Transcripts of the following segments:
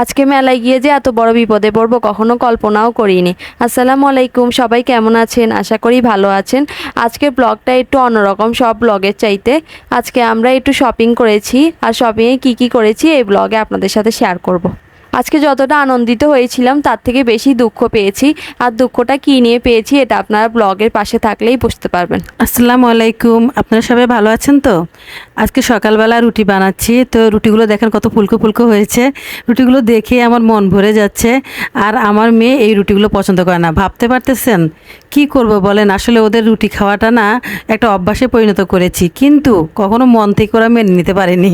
আজকে মেলায় গিয়ে যে এত বড় বিপদে পড়ব কখনো কল্পনাও করিনি। আসসালামু আলাইকুম, সবাই কেমন আছেন? আশা করি ভালো আছেন। আজকের ব্লগটা একটু অন্যরকম, সব ব্লগের চাইতে। আজকে আমরা একটু শপিং করেছি। আর শপিংয়ে কি কি করেছি এই ব্লগে আপনাদের সাথে শেয়ার করব। আজকে যতটা আনন্দিত হয়েছিলাম, তার থেকে বেশি দুঃখ পেয়েছি। আর দুঃখটা কী নিয়ে পেয়েছি, এটা আপনারা ব্লগের পাশে থাকলেই বুঝতে পারবেন। আসসালামু আলাইকুম। আপনারা সবাই ভালো আছেন তো? আজকে সকালবেলা রুটি বানাচ্ছি। তো রুটিগুলো দেখেন কত ফুলকো ফুলকো হয়েছে। রুটিগুলো দেখে আমার মন ভরে যাচ্ছে। আর আমার মেয়ে এই রুটিগুলো পছন্দ করে না। ভাবতে পারতেছেন? কি করব বলেন? আসলে ওদের রুটি খাওয়াটা না একটা অভ্যাসে পরিণত করেছি। কিন্তু কখনো মন থেকে ওরা মেনে নিতে পারেনি।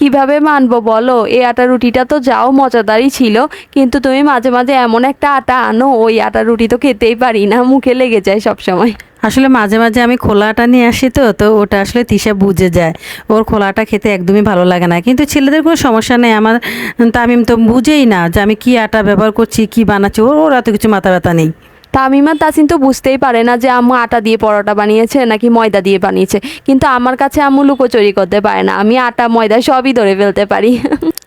কীভাবে মানবো বলো? এই আটা রুটিটা তো যাও, মজাদারই ছিল। কিন্তু তুমি মাঝে মাঝে এমন একটা আটা আনো, ওই আটা রুটি তো খেতেই পারি না, মুখে লেগে যায় সব সময় আসলে মাঝে মাঝে আমি খোলাটা নিয়ে আসি তো তো ওটা আসলে তিশা বুঝে যায়। ওর খোলাটা খেতে একদমই ভালো লাগে না। কিন্তু ছেলেদের কোনো সমস্যা নেই, আমার তামিম তো বুঝেই না যে আমি কি আটা ব্যবহার করছি, কি বানাচ্ছি, ওর ওর এত কিছু মাথা ব্যথা নেই। তামিমা তাসিন তো বুঝতেই পারে না যে আম্মু আটা দিয়ে পরোটা বানিয়েছে নাকি ময়দা দিয়ে বানিয়েছে। কিন্তু আমার কাছে আম্মু লুকোচুরি করতে পারে না। আমি আটা ময়দা সবই ধরে ফেলতে পারি।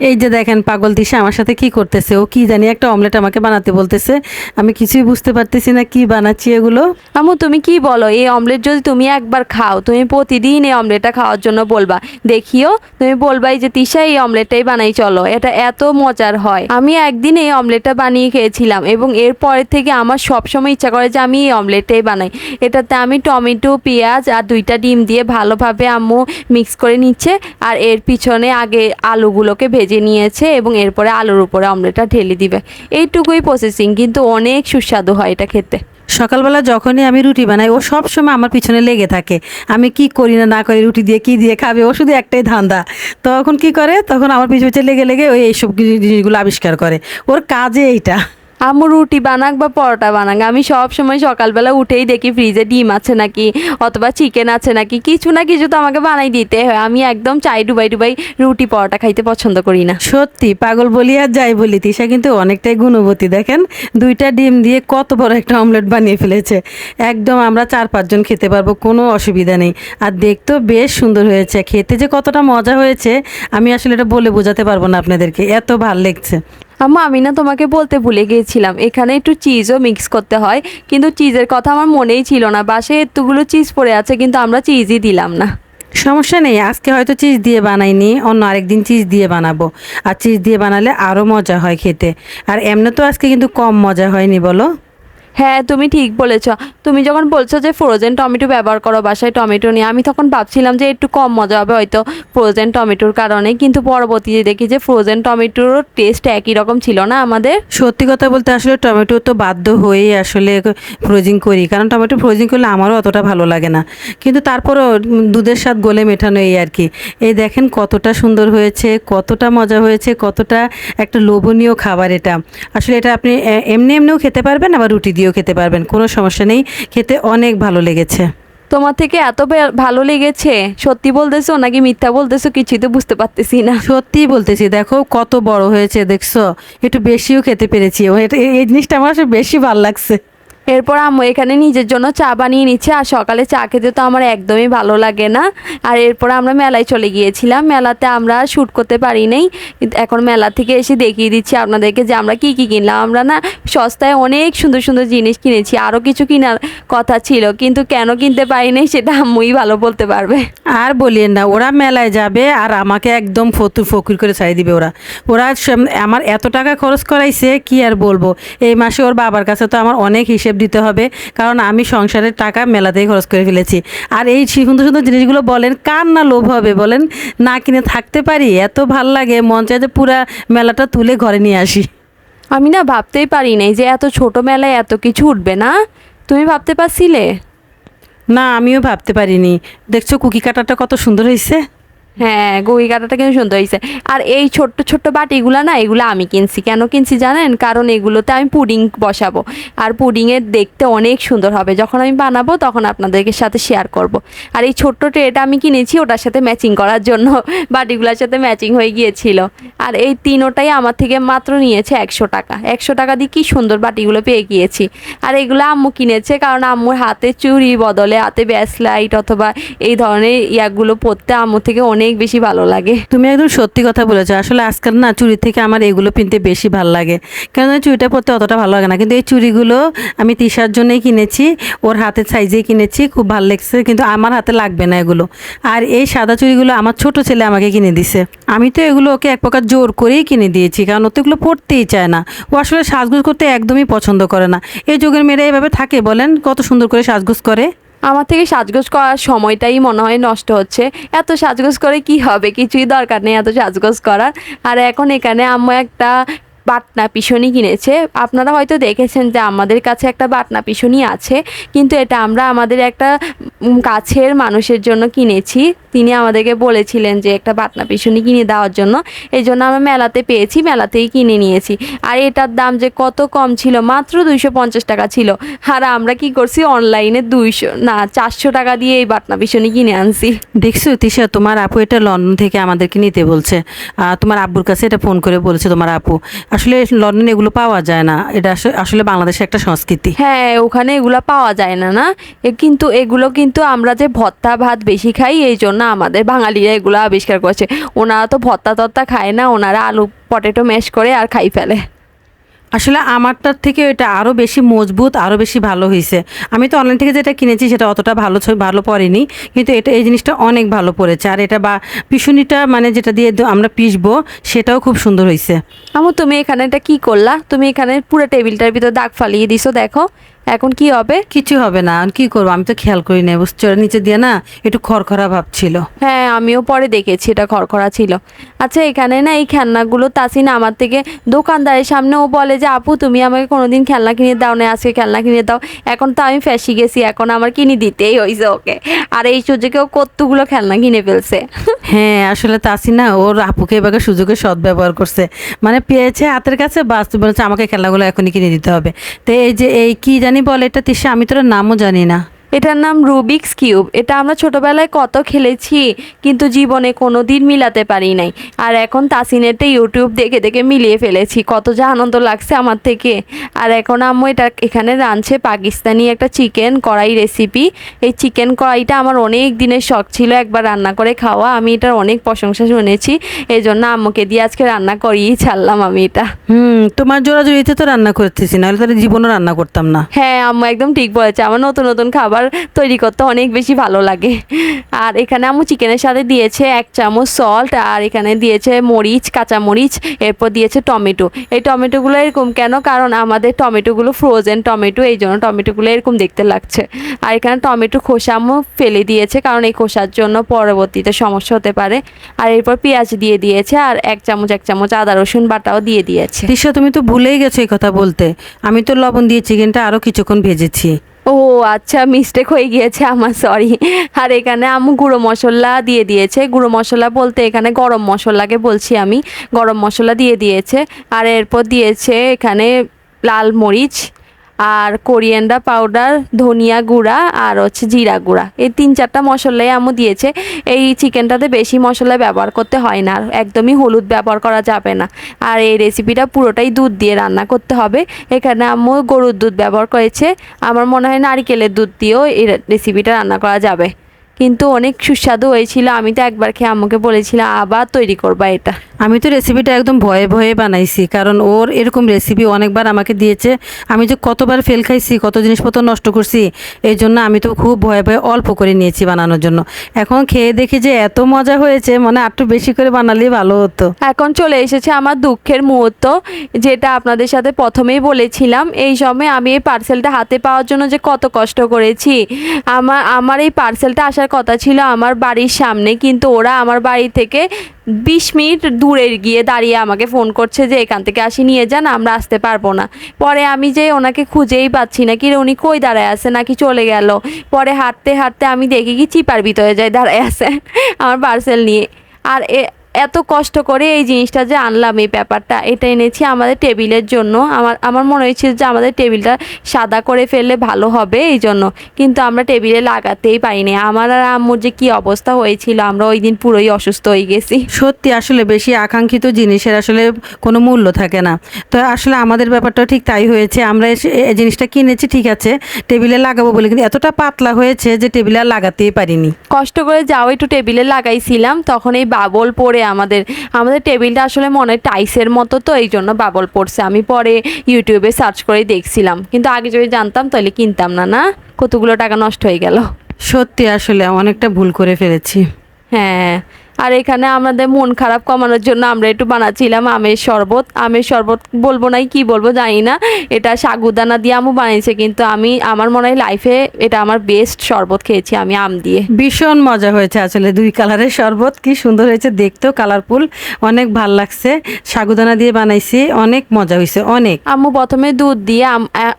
এই যে দেখেন পাগল দিশা আমার সাথে কি করতেছে ও কি জানি একটা অমলেট আমাকে বানাতে বলতেছে। আমি কিছুই বুঝতে পারতেছি না কি বানাচ্ছি এগুলো। আম্মু তুমি কি বলো? এই অমলেট যদি তুমি একবার খাও তুমি প্রতিদিন এই অমলেটটা খাওয়ার জন্য বলবা। দেখিও তুমি বলবা এই যে তিশা এই অমলেটটাই বানাই চলো। এটা এত মজার হয়। আমি একদিন এই অমলেটটা বানিয়ে খেয়েছিলাম এবং এরপরের থেকে আমার সবসময় ইচ্ছা করে যে আমি এই অমলেটটাই বানাই। এটাতে আমি টমেটো, পেঁয়াজ আর দুইটা ডিম দিয়ে ভালোভাবে আম্মু মিক্স করে নিচ্ছে আর এর পিছনে আগে আলুগুলোকে ভেজে নিয়েছে এবং এরপরে আলুর উপরে অমলেটটা ঢেলে দিবে। এইটুকুই প্রসেসিং কিন্তু অনেক সুস্বাদু হয় এটা খেতে। সকালবেলা যখনই আমি রুটি বানাই, ও সব সময় আমার পিছনে লেগে থাকে। আমি কি করি না না করি, রুটি দিয়ে কি দিয়ে খাবে, ও শুধু একটাই ধান্দা। তখন কি করে? তখন আমার পিছু পিছু লেগে লেগে ওই এইসব জিনিসগুলো আবিষ্কার করে। ওর কাজে এইটা। আম্মু রুটি বানাক বা পরোটা বানাক, আমি সব সময় সকালবেলা উঠেই দেখি ফ্রিজে ডিম আছে নাকি, অথবা চিকেন আছে নাকি, কিছু না কিছু তো আমাকে বানাই দিতে হয়। আমি একদম চাই ডুবাই ডুবাই রুটি পরোটা খাইতে পছন্দ করি না। সত্যি, পাগল বলি আর যাই বলি, তিশা কিন্তু অনেকটাই গুণবতী। দেখেন, দুইটা ডিম দিয়ে কত বড় একটা অমলেট বানিয়ে ফেলেছে। একদম আমরা চার পাঁচজন খেতে পারব, কোনো অসুবিধা নেই। আর দেখতেও বেশ সুন্দর হয়েছে। খেতে যে কতটা মজা হয়েছে, আমি আসলে এটা বলে বোঝাতে পারব না আপনাদেরকে। এত ভালো লেগছে। আম্মা, আমি না তোমাকে বলতে ভুলে গিয়েছিলাম। এখানে একটু চিজও মিক্স করতে হয়। কিন্তু চিজের কথা আমার মনেই ছিল না। বাসে এতগুলো চিজ পড়ে আছে, কিন্তু আমরা চিজই দিলাম না। সমস্যা নেই। আজকে হয়তো চিজ দিয়ে বানাইনি, অন্য আরেকদিন চিজ দিয়ে বানাবো। আর চিজ দিয়ে বানালে আরও মজা হয় খেতে। আর এমনি তো আজকে কিন্তু কম মজা হয়নি, বলো? হ্যাঁ তুমি ঠিক বলেছ। তুমি যখন বলছো যে ফ্রোজেন টমেটো ব্যবহার করো বাসায় টমেটো নিয়ে, আমি তখন ভাবছিলাম যে একটু কম মজা হবে হয়তো ফ্রোজেন টমেটোর কারণে। কিন্তু পরবর্তীতে দেখি যে ফ্রোজেন টমেটোর টেস্ট একই রকম ছিল না আমাদের। সত্যি কথা বলতে আসলে টমেটো তো বাধ্য হয়েই আসলে ফ্রোজিং করি। কারণ টমেটো ফ্রোজিং করলে আমারও অতটা ভালো লাগে না। কিন্তু তারপরও দুধের স্বাদ গলে মেটানো এই আর কি। এই দেখেন কতটা সুন্দর হয়েছে, কতটা মজা হয়েছে, কতটা একটা লোভনীয় খাবার এটা। আসলে এটা আপনি এমনি এমনিও খেতে পারবেন, আবার রুটি দিয়েও খেতে পারবেন কোনো সমস্যা নেই। খেতে অনেক ভালো লেগেছে। তোমার থেকে এত বে- ভালো লেগেছে সত্যি বলতেছো নাকি মিথ্যা বলতেছো কিছুই তো বুঝতে পারতেছি না। সত্যি বলতেছি দেখো কত বড় হয়েছে দেখছ। একটু বেশিও খেতে পেরেছি। এই জিনিসটা আমার বেশি ভালো লাগছে। এরপর আম্মু এখানে নিজের জন্য চা বানিয়ে নিচ্ছে, আর সকালে চা খেতে তো আমার একদমই ভালো লাগে না। আর এরপর আমরা মেলায় চলে গিয়েছিলাম, মেলাতে আমরা শ্যুট করতে পারি নাই। এখন মেলা থেকে এসে দেখিয়ে দিচ্ছি আপনাদেরকে যে আমরা কি কি কিনলাম। আমরা না সস্তায় অনেক সুন্দর সুন্দর জিনিস কিনেছি আরও কিছু কেনার কথা ছিল, কিন্তু কেন কিনতে পারি নাই সেটা আম্মুই ভালো বলতে পারবে। আর বলিয়েন না, ওরা মেলায় যাবে আর আমাকে একদম ফতুর ফকির করে ছাড়িয়ে দিবে ওরা। ওরা আমার এত টাকা খরচ করাইছে, কি আর বলব? এই মাসে ওর বাবার কাছে তো আমার অনেক হিসেব দিতে হবে। কারণ আমি সংসারের টাকা মেলাতেই খরচ করে ফেলেছি। আর এই সুন্দর সুন্দর জিনিসগুলো বলেন কার না লোভ হবে বলেন? না কিনে থাকতে পারি এত ভালো লাগে মন চায় যে পুরা মেলাটা তুলে ঘরে নিয়ে আসি। আমি না ভাবতেই পারি নাই যে এত ছোট মেলায় এত কিছু উঠবে না। তুমি ভাবতে পারছিলে? না আমিও ভাবতে পারিনি। দেখছ কুকি কাটাটা কত সুন্দর হয়েছে হ্যাঁ গই কাটাটা কিন্তু সুন্দর হয়েছে। আর এই ছোট্ট ছোট্ট বাটিগুলো না, এগুলো আমি কিনছি। কেন কিনছি জানেন? কারণ এগুলোতে আমি পুডিং বসাবো। আর পুডিংয়ের দেখতে অনেক সুন্দর হবে। যখন আমি বানাবো, তখন আপনাদেরকে সাথে শেয়ার করব। আর এই ছোট্ট ট্রেটা আমি কিনেছি, ওটার সাথে ম্যাচিং করার জন্য। বাটিগুলোর সাথে ম্যাচিং হয়ে গিয়েছিল। আর এই তিনোটাই আমার থেকে মাত্র নিয়েছে একশো টাকা। একশো টাকা দিয়ে কি সুন্দর বাটিগুলো পেয়ে গিয়েছি। আর এগুলো আম্মু কিনেছে কারণ আম্মুর হাতে চুরি বদলে, হাতে ব্যাসলাইট অথবা এই ধরনের ইয়াগুলো পরতে আম্মু থেকে অনেক অনেক বেশি ভালো লাগে। তুমি একদম সত্যি কথা বলেছ। আসলে আজকাল না চুরি থেকে আমার এগুলো পিনতে বেশি ভালো লাগে। কেন চুড়িটা পরতে অতটা ভালো লাগে না। কিন্তু এই চুড়িগুলো আমি তিশার জন্যই কিনেছি। ওর হাতের সাইজেই কিনেছি। খুব ভালো লেগেছে। কিন্তু আমার হাতে লাগবে না এগুলো। আর এই সাদা চুড়িগুলো আমার ছোট ছেলে আমাকে কিনে দিছে। আমি তো এগুলো ওকে এক প্রকার জোর করেই কিনে দিয়েছি। কারণ ও তো এগুলো পরতেই চায় না। ও আসলে সাজগোজ করতে একদমই পছন্দ করে না। এই যুগের মেয়েরা এভাবে থাকে বলেন। কত সুন্দর করে সাজগোজ করে। আমার থেকে সাজগোজ করার সময়টাই মনে হয় নষ্ট হচ্ছে। এত সাজগোজ করে কি হবে? কিছুই দরকার নেই এত সাজগোজ করার। আর এখন এখানে আম্মু একটা বাটনা পিছনি কিনেছে। আপনারা হয়তো দেখেছেন যে আমাদের কাছে একটা বাটনা পিছনি আছে, কিন্তু এটা আমরা আমাদের একটা কাছের মানুষের জন্য কিনেছি। তিনি আমাদেরকে বলেছিলেন যে একটা বাটনা পিছনি কিনে দেওয়ার জন্য। এই জন্য আমরা মেলাতে পেয়েছি, মেলাতেই কিনে নিয়েছি। আর এটার দাম যে কত কম ছিল, মাত্র দুইশো পঞ্চাশ টাকা ছিল। আর আমরা কি করছি, অনলাইনে দুইশো, না, চারশো টাকা দিয়ে এই বাটনা পিছনি কিনে আনছি। দেখছ, তিশা, তোমার আপু এটা লন্ডন থেকে আমাদেরকে নিতে বলছে। তোমার আব্বুর কাছে এটা ফোন করে বলেছে তোমার আপু। আসলে লন্ডনে এগুলো পাওয়া যায় না। এটা আসলে- বাংলাদেশের একটা সংস্কৃতি। হ্যাঁ ওখানে এগুলো পাওয়া যায় না না? কিন্তু, এগুলো কিন্তু আমরা যে ভত্তা ভাত বেশি খাই, এই জন্য আমাদের বাঙালিরা এগুলো আবিষ্কার করছে। ওনারা তো ভত্তা তত্তা খায় না, ওনারা আলু, পটেটো ম্যাশ করে আর খাই ফেলে। আসলে আমারটার থেকে এটা আরও বেশি মজবুত আরও বেশি ভালো হয়েছে আমি তো অনলাইন থেকে যেটা কিনেছি সেটা অতটা ভালো ছবি ভালো পড়েনি, কিন্তু এটা, এই জিনিসটা অনেক ভালো পড়েছে। আর এটা বা পিছুনিটা মানে যেটা দিয়ে আমরা পিসবো, সেটাও খুব সুন্দর হয়েছে আমার তুমি এখানে এটা কী করলা? তুমি এখানে পুরো টেবিলটার ভিতর দাগ ফালিয়ে দিছো, দেখো। এখন কি হবে? কিছু হবে না আর কি করব? আমি তো খেয়াল করি না বুঝছ নিচে দিয়ে না একটু খড়খড়া ভাব ছিল। হ্যাঁ আমিও পরে দেখেছি এটা খড়খড়া ছিল। আচ্ছা এখানে না এই খেলনাগুলো তাসিন আমার থেকে দোকানদারের সামনে ও বলে যে আপু তুমি আমাকে কোনোদিন খেলনা কিনে দাও না আজকে খেলনা কিনে দাও। এখন তো আমি ফ্যাসি গেছি এখন আমার কিনে দিতেই হয়েছে ওকে। আর এই সুযোগেও কতগুলো খেলনা কিনে ফেলছে। হ্যাঁ আসলে তাসিনা ওর আপুকে এবার সুযোগে সদ্ব্যবহার করছে। মানে পেয়েছে হাতের কাছে বাস বলেছে আমাকে খেলনাগুলো এখনই কিনে দিতে হবে। তো এই যে এই কি জানি বলে এটা তিসে আমি তোর নামও জানি না। এটার নাম রুবিক্স কিউব। এটা আমরা ছোটবেলায় কত খেলেছি কিন্তু জীবনে কোনো দিন মিলাতে পারি নাই। আর এখন তাসিনেরটা ইউটিউব দেখে দেখে মিলিয়ে ফেলেছি। কত যা আনন্দ লাগছে আমার থেকে। আর এখন আম্মু এটা এখানে রাঁধছে পাকিস্তানি একটা চিকেন কড়াই রেসিপি এই চিকেন কড়াইটা আমার অনেক দিনের শখ ছিল একবার রান্না করে খাওয়া। আমি এটার অনেক প্রশংসা শুনেছি। এই জন্য আম্মুকে দিয়ে আজকে রান্না করিয়েই ছাড়লাম আমি এটা। হুম তোমার জোড়াজুড়িতে তো রান্না করতেছি নাহলে তাহলে জীবনও রান্না করতাম না। হ্যাঁ আম্মু একদম ঠিক বলেছে। আমার নতুন নতুন খাবার তৈরি করতে অনেক বেশি ভালো লাগে। আর এখানে আম্মু চিকেনের সাথে দিয়েছে এক চামচ সল্ট আর এখানে দিয়েছে মরিচ, কাঁচা মরিচ, এরপর দিয়েছে টমেটো। এই টমেটোগুলো এরকম কেন? কারণ আমাদের টমেটোগুলো ফ্রোজেন টমেটো, এই জন্য টমেটোগুলো এরকম দেখতে লাগছে। আর এখানে টমেটো খোসা আম্মু ফেলে দিয়েছে, কারণ এই খোসার জন্য পরবর্তীতে সমস্যা হতে পারে। আর এরপর পেঁয়াজ দিয়ে দিয়েছে, আর এক চামচ এক চামচ আদা, রসুন বাটাও দিয়ে দিয়েছে। তিশা তুমি তো ভুলেই গেছো এই কথা বলতে। আমি তো লবণ দিয়ে চিকেনটা আরও কিছুক্ষণ ভেজেছি। ও আচ্ছা মিস্টেক হয়ে গিয়েছে আমার সরি আর এখানে আমি গুঁড়ো মশলা দিয়ে দিয়েছে। গুঁড়ো মশলা বলতে এখানে গরম মশলাকে বলছি আমি। গরম মশলা দিয়ে দিয়েছে। আর এরপর দিয়েছে এখানে লাল মরিচ আর কোরিয়েন্ডার পাউডার ধনিয়া গুঁড়া আর হচ্ছে জিরা গুঁড়া। এই তিন চারটা মশলাই আমু দিয়েছে। এই চিকেনটাতে বেশি মশলা ব্যবহার করতে হয় না। একদমই হলুদ ব্যবহার করা যাবে না। আর এই রেসিপিটা পুরোটাই দুধ দিয়ে রান্না করতে হবে। এখানে আম্মু গরুর দুধ ব্যবহার করেছে। আমার মনে হয় নারিকেলের দুধ দিয়েও এই রেসিপিটা রান্না করা যাবে। কিন্তু অনেক সুস্বাদু হয়েছিল। আমি তো একবার খেয়ে আম্মুকে বলেছিলাম আবার তৈরি করবা এটা। আমি তো রেসিপিটা একদম ভয়ে ভয়ে বানাইছি কারণ ওর এরকম রেসিপি অনেকবার আমাকে দিয়েছে। আমি যে কতবার ফেল খাইছি কত জিনিসপত্র নষ্ট করছি এই জন্য আমি তো খুব ভয়ে ভয়ে অল্প করে নিয়েছি বানানোর জন্য। এখন খেয়ে দেখি যে এত মজা হয়েছে মানে আরটু বেশি করে বানালেই ভালো হতো। এখন চলে এসেছে আমার দুঃখের মুহূর্ত যেটা আপনাদের সাথে প্রথমেই বলেছিলাম। এই সময় আমি এই পার্সেলটা হাতে পাওয়ার জন্য যে কত কষ্ট করেছি আমার আমার এই পার্সেলটা আসার কথা ছিল আমার বাড়ির সামনে, কিন্তু ওরা আমার বাড়ি থেকে বিশ মিনিট দূরে গিয়ে দাঁড়িয়ে আমাকে ফোন করছে যে এখান থেকে আসি, নিয়ে যান, আমরা আসতে পারব না। পরে আমি যে ওনাকে খুঁজেই পাচ্ছি না, কি উনি কই দাঁড়ায় আছে, নাকি চলে গেল? পরে হাঁটতে হাঁটতে আমি দেখি কি চিপার ভিতরে যায় দাঁড়ায় আছে, আমার পার্সেল নিয়ে। আর এ এত কষ্ট করে এই জিনিসটা যে আনলাম এই ব্যাপারটা এটা এনেছি আমাদের টেবিলের জন্য। আমার আমার মনে হয়েছে যে আমাদের টেবিলটা সাদা করে ফেললে ভালো হবে এই জন্য। কিন্তু আমরা টেবিলে লাগাতেই পারিনি। আমার আর আম্মুর যে কী অবস্থা হয়েছিল আমরা ওই দিন পুরোই অসুস্থ হয়ে গেছি। সত্যি আসলে বেশি আকাঙ্ক্ষিত জিনিসের আসলে কোনো মূল্য থাকে না। তো আসলে আমাদের ব্যাপারটা ঠিক তাই হয়েছে। আমরা এসে- এই জিনিসটা কিনেছি ঠিক আছে। টেবিলে লাগাবো বলে কিন্তু এতটা পাতলা হয়েছে যে টেবিলে আর লাগাতেই পারিনি। কষ্ট করে যাও একটু টেবিলে লাগাইছিলাম। তখন এই বাবল পড়ে আমাদের আমাদের টেবিলটা আসলে মনে হয় টাইসের মতো তো এই জন্য বাবল পড়ছে। আমি পরে ইউটিউবে সার্চ করে দেখছিলাম। কিন্তু আগে যদি জানতাম তাহলে কিনতাম না না? কতগুলো টাকা নষ্ট হয়ে গেল। সত্যি আসলে অনেকটা ভুল করে ফেলেছি। হ্যাঁ। আর এখানে আমাদের মন খারাপ কমানোর জন্য আমরা একটু বানাচ্ছিলাম আমের শরবত। আমের শরবত বলব নাই কি বলব জানি না। এটা সাগুদানা দিয়ে আমু বানিয়েছে কিন্তু আমি আমার মনে হয় লাইফে এটা আমার বেস্ট শরবত খেয়েছি আমি আম দিয়ে। ভীষণ মজা হয়েছে আসলে দুই কালারের শরবত কি সুন্দর হয়েছে দেখতেও কালারফুল অনেক ভালো লাগছে। সাগুদানা দিয়ে বানাইছি অনেক মজা হয়েছে অনেক। আম্মু প্রথমে দুধ দিয়ে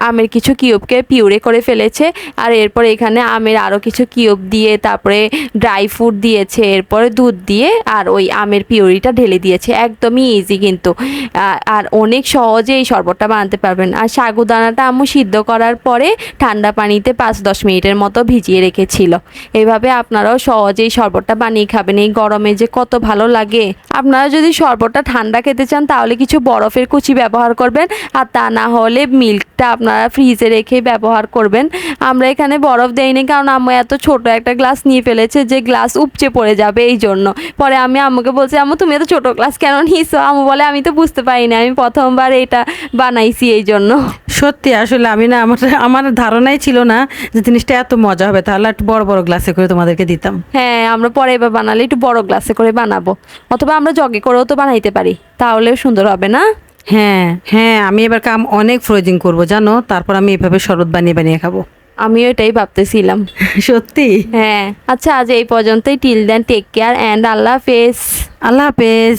আমের কিছু কিউবকে পিউরে করে ফেলেছে আর এরপর এখানে আমের আরও কিছু কিউব দিয়ে তারপরে ড্রাই ফ্রুট দিয়েছে এরপরে দুধ দিয়ে আর ওই আমের পিওরিটা ঢেলে দিয়েছে। একদমই ইজি কিন্তু। আর অনেক সহজে এই শরবতটা বানাতে পারবেন। আর সাগুদানাটা আম্মু সিদ্ধ করার পরে ঠান্ডা পানিতে পাঁচ দশ মিনিটের মতো ভিজিয়ে রেখেছিল। এভাবে আপনারাও সহজেই শরবতটা বানিয়ে খাবেন। এই গরমে যে কত ভালো লাগে। আপনারা যদি শরবতটা ঠান্ডা খেতে চান, তাহলে কিছু বরফের কুচি ব্যবহার করবেন। আর তা না হলে মিল্কটা আপনারা ফ্রিজে রেখে ব্যবহার করবেন। আমরা এখানে বরফ দেইনি, কারণ আম্মু এত ছোট একটা গ্লাস নিয়ে ফেলেছে যে গ্লাস উপচে পড়ে যাবে। এই জন্য পরে আমি আম্মুকে বলছি আম্মু তুমি এত ছোট গ্লাস কেন নিয়েছো? আম্মু বলে আমি তো বুঝতে পারিনি আমি প্রথমবার এটা বানাইছি এই জন্য। সত্যি আসলে আমি না আমার আমার ধারণাই ছিল না যে জিনিসটা এত মজা হবে। তাহলে একটু বড় বড় গ্লাসে করে তোমাদেরকে দিতাম। হ্যাঁ আমরা পরে এবার বানালে একটু বড় গ্লাসে করে বানাবো। অথবা আমরা জগে করেও তো বানাইতে পারি তাহলেও সুন্দর হবে না? হ্যাঁ হ্যাঁ আমি এবার কাম অনেক ফ্রোজিং করব জানো? তারপর আমি এভাবে শরৎ বানিয়ে বানিয়ে খাব। আমিও এটাই ভাবতেছিলাম। সত্যি? হ্যাঁ। আচ্ছা আজ এই পর্যন্তই। Till then take care and আল্লাহ হাফেজ। আল্লাহ হাফেজ।